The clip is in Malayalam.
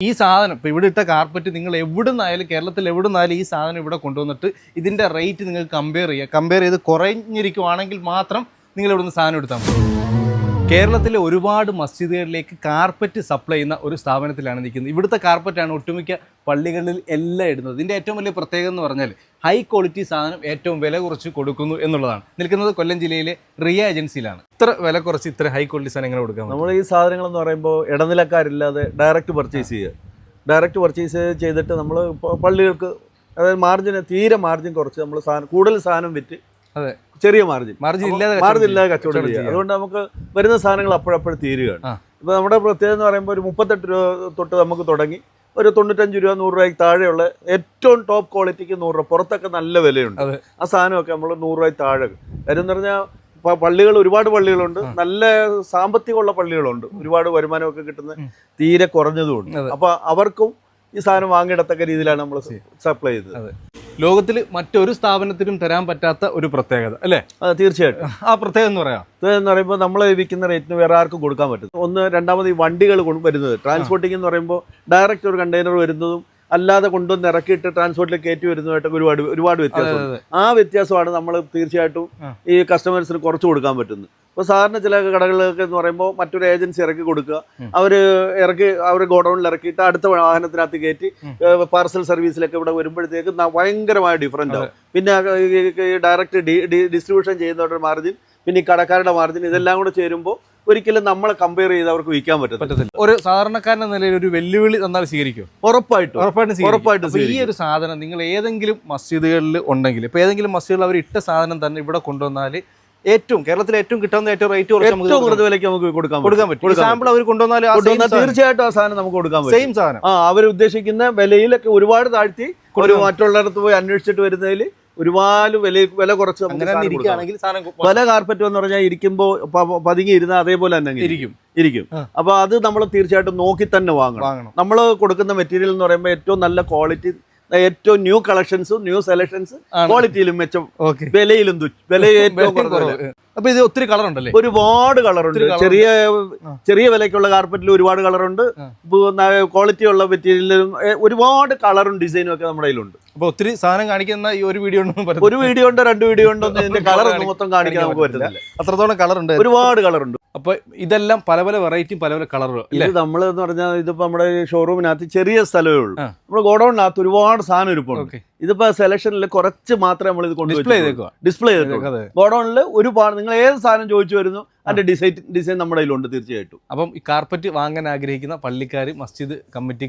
ഈ സാധനം ഇപ്പോൾ ഇവിടെ ഇട്ട കാർപ്പറ്റ് നിങ്ങൾ എവിടെ നിന്നായാലും കേരളത്തിൽ എവിടെ നിന്നായാലും ഈ സാധനം ഇവിടെ കൊണ്ടുവന്നിട്ട് ഇതിന്റെ റേറ്റ് നിങ്ങൾക്ക് കമ്പയർ ചെയ്യുക കമ്പയർ ചെയ്ത് കുറഞ്ഞിരിക്കുവാണെങ്കിൽ മാത്രം നിങ്ങൾ ഇവിടുന്ന് സാധനം എടുത്താൽ മതി. കേരളത്തിലെ ഒരുപാട് മസ്ജിദുകളിലേക്ക് കാർപ്പറ്റ് സപ്ലൈ ചെയ്യുന്ന ഒരു സ്ഥാപനത്തിലാണ് നിൽക്കുന്നത്. ഇവിടുത്തെ കാർപ്പറ്റാണ് ഒട്ടുമിക്ക പള്ളികളിൽ എല്ലാം ഇടുന്നത്. ഇതിന്റെ ഏറ്റവും വലിയ പ്രത്യേകത എന്ന് പറഞ്ഞാൽ ഹൈ ക്വാളിറ്റി സാധനം ഏറ്റവും വില കുറച്ച് കൊടുക്കുന്നു എന്നുള്ളതാണ്. നിൽക്കുന്നത് കൊല്ലം ജില്ലയിലെ റിയ ഏജൻസിയിലാണ്. ഇത്ര വില കുറച്ച് ഇത്ര ഹൈ ക്വാളിറ്റി സാധനങ്ങൾ കൊടുക്കാൻ നമ്മൾ ഈ സാധനങ്ങൾ എന്ന് പറയുമ്പോൾ ഇടനിലക്കാരില്ലാതെ ഡയറക്റ്റ് പർച്ചേസ് ചെയ്യുക. ഡയറക്റ്റ് പർച്ചേസ് ചെയ്തിട്ട് നമ്മൾ പള്ളികൾക്ക് അതായത് മാർജിന് തീരെ മാർജിൻ കുറച്ച് നമ്മൾ സാധനം കൂടുതൽ സാധനം വിറ്റ്. ചെറിയ മാർജിൻ മാർജിൻ ഇല്ലാതെ മാർജിൻ ഇല്ലാതെ കച്ചവടം ചെയ്യാം. അതുകൊണ്ട് നമുക്ക് വരുന്ന സാധനങ്ങൾ അപ്പോഴപ്പോഴും തീരുകയാണ്. ഇപ്പൊ ഇപ്പോൾ നമ്മുടെ പ്രത്യേകത എന്ന് പറയുമ്പോൾ ഒരു മുപ്പത്തെട്ട് രൂപ തൊട്ട് നമുക്ക് തുടങ്ങി. ഒരു തൊണ്ണൂറ്റഞ്ച് രൂപ നൂറ് രൂപയ്ക്ക് താഴെയുള്ള ഏറ്റവും ടോപ്പ് ക്വാളിറ്റിക്ക് നൂറ് രൂപ. പുറത്തൊക്കെ നല്ല വിലയുണ്ട്. ആ സാധനമൊക്കെ നമ്മൾ നൂറ് രൂപയ്ക്ക് താഴെ കാര്യം എന്ന് പറഞ്ഞാൽ പള്ളികൾ ഒരുപാട് പള്ളികളുണ്ട്. നല്ല സാമ്പത്തികമുള്ള പള്ളികളുണ്ട്. ഒരുപാട് വരുമാനമൊക്കെ കിട്ടുന്ന തീരെ കുറഞ്ഞതുമുണ്ട്. അപ്പൊ അവർക്കും ഈ സാധനം വാങ്ങിയിടത്തക്ക രീതിയിലാണ് നമ്മൾ സപ്ലൈ ചെയ്തത്. ലോകത്തിൽ മറ്റൊരു സ്ഥാപനത്തിനും തരാൻ പറ്റാത്ത ഒരു പ്രത്യേകത അല്ലേ? അത് തീർച്ചയായിട്ടും. ആ പ്രത്യേകത എന്ന് പറയാം. എന്ന് പറയുമ്പോൾ നമ്മൾ വിൽക്കുന്ന റേറ്റിന് വേറെ ആർക്കും കൊടുക്കാൻ പറ്റും ഒന്ന് രണ്ടാമത് ഈ വണ്ടികൾ വരുന്നത്. ട്രാൻസ്പോർട്ടിംഗ് എന്ന് പറയുമ്പോൾ ഡയറക്റ്റ് ഒരു കണ്ടെയ്നർ വരുന്നതും അല്ലാതെ കൊണ്ടുവന്ന് ഇറക്കിയിട്ട് ട്രാൻസ്പോർട്ടിൽ കയറ്റി വരുന്നതായിട്ട് ഒരുപാട് ഒരുപാട് വ്യത്യാസമുണ്ട്. ആ വ്യത്യാസമാണ് നമ്മൾ തീർച്ചയായിട്ടും ഈ കസ്റ്റമേഴ്സിന് കുറച്ച് കൊടുക്കാൻ പറ്റുന്നത്. ഇപ്പോൾ സാധാരണ ചില കടകളിലൊക്കെ എന്ന് പറയുമ്പോൾ മറ്റൊരു ഏജൻസി ഇറക്കി കൊടുക്കുക. അവർ അവർ ഇറക്കി അവർ ഗോഡൌണിൽ ഇറക്കിയിട്ട് അടുത്ത വാഹനത്തിനകത്ത് കയറ്റി. പാർസൽ സർവീസിലൊക്കെ ഇവിടെ വരുമ്പോഴത്തേക്ക് ഭയങ്കരമായ ഡിഫറന്റ് ആവും. പിന്നെ ഡയറക്റ്റ് ഡിസ്ട്രിബ്യൂഷൻ ചെയ്യുന്നവരുടെ മാർജിൻ പിന്നെ ഈ കടക്കാരുടെ മാർജിൻ ഇതെല്ലാം കൂടെ ചേരുമ്പോൾ ഒരിക്കലും നമ്മളെ കമ്പയർ ചെയ്ത് അവർക്ക് വിൽക്കാൻ പറ്റത്തില്ല. ഒരു സാധാരണക്കാരൻ നിലയിൽ ഒരു വെല്ലുവിളി തന്നാൽ സ്വീകരിക്കും ഉറപ്പായിട്ടും. ഉറപ്പായിട്ടും. ഉറപ്പായിട്ടും ഈ ഒരു സാധനം നിങ്ങൾ ഏതെങ്കിലും മസ്ജിദുകളിൽ ഉണ്ടെങ്കിൽ ഇപ്പൊ ഏതെങ്കിലും മസ്ജിദുകൾ അവർ ഇട്ട സാധനം തന്നെ ഇവിടെ കൊണ്ടുവന്നാൽ ഏറ്റവും കേരളത്തിൽ ഏറ്റവും കിട്ടാവുന്ന ഏറ്റവും റേറ്റ് കുറച്ച് നമുക്ക് ഏറ്റവും കുറഞ്ഞ വിലയ്ക്ക് നമുക്ക് കൊടുക്കാൻ കൊടുക്കാൻ പറ്റും. സാമ്പിൾ അവർ കൊണ്ടുവന്നാൽ തീർച്ചയായിട്ടും ആ സാധനം നമുക്ക് കൊടുക്കാൻ പറ്റും. സെയിം സാധനം. ആ അവർ ഉദ്ദേശിക്കുന്ന വിലയിലൊക്കെ ഒരുപാട് താഴ്ത്തി ഒരു മറ്റുള്ളിടത്ത് പോയി അന്വേഷിച്ചിട്ട് വരുന്നതിൽ ഒരുപാട് വില വില കുറച്ച് പല കാർപ്പറ്റ് എന്ന് പറഞ്ഞാൽ ഇരിക്കുമ്പോൾ പതുങ്ങി ഇരുന്ന അതേപോലെ തന്നെ ഇരിക്കും. ഇരിക്കും. അപ്പൊ അത് നമ്മൾ തീർച്ചയായിട്ടും നോക്കി തന്നെ വാങ്ങണം. വാങ്ങണം. നമ്മൾ കൊടുക്കുന്ന മെറ്റീരിയൽ എന്ന് പറയുമ്പോൾ ഏറ്റവും നല്ല ക്വാളിറ്റി ഏറ്റവും ന്യൂ കളക്ഷൻസും ന്യൂ സെലക്ഷൻസ് ക്വാളിറ്റിയിലും മെച്ചം വിലയിലും വില ഏറ്റവും. അപ്പൊ ഇത് ഒത്തിരി കളർ ഉണ്ടല്ലേ ഒരുപാട് കളർ ഉണ്ട് ചെറിയ. ചെറിയ വിലയ്ക്കുള്ള കാർപ്പറ്റിൽ ഒരുപാട് കളറുണ്ട്. ഉണ്ട് ക്വാളിറ്റി ഉള്ള മെറ്റീരിയലും ഒരുപാട് കളറും ഡിസൈനും ഒക്കെ നമ്മുടെ കയ്യിലുണ്ട്. അപ്പൊ ഒത്തിരി സാധനം കാണിക്കുന്ന ഈ ഒരു വീഡിയോ. ഒരു വീഡിയോ ഉണ്ടോ രണ്ട് വീഡിയോ ഉണ്ടോ ഇതിന്റെ കളർ മൊത്തം കാണിക്കാൻ നമുക്ക്. പറ്റത്തില്ല. അത്രത്തോളം കളർ ഉണ്ട് ഒരുപാട് കളറുണ്ട്. അപ്പൊ ഇതെല്ലാം പല പല വെറൈറ്റിയും പല പല കളറുകൾ ഇത് നമ്മൾ എന്ന് പറഞ്ഞാൽ ഇതിപ്പോ നമ്മുടെ ഷോറൂമിനകത്ത് ചെറിയ സ്ഥലമേ ഉള്ളൂ. നമ്മുടെ ഗോഡൌണിനകത്ത് ഒരുപാട് സാധനം ഇരിപ്പുണ്ട്. ഇതിപ്പോ സെലക്ഷനിൽ കുറച്ച് മാത്രമേ നമ്മൾ ഇത് കൊണ്ട് ഡിസ്പ്ലേ ചെയ്തേക്കുക ഡിസ്പ്ലേ ചെയ്തേക്കുക ഗോഡൌണിൽ ഒരുപാട് നിങ്ങൾ ഏത് സാധനം ചോദിച്ചു വരുന്നു അതിന്റെ ഡിസൈൻ ഡിസൈൻ നമ്മുടെ കയ്യിലുണ്ട് തീർച്ചയായിട്ടും. അപ്പം ഈ കാർപ്പറ്റ് വാങ്ങാൻ ആഗ്രഹിക്കുന്ന പള്ളിക്കാർ മസ്ജിദ് കമ്മിറ്റിക്കാർ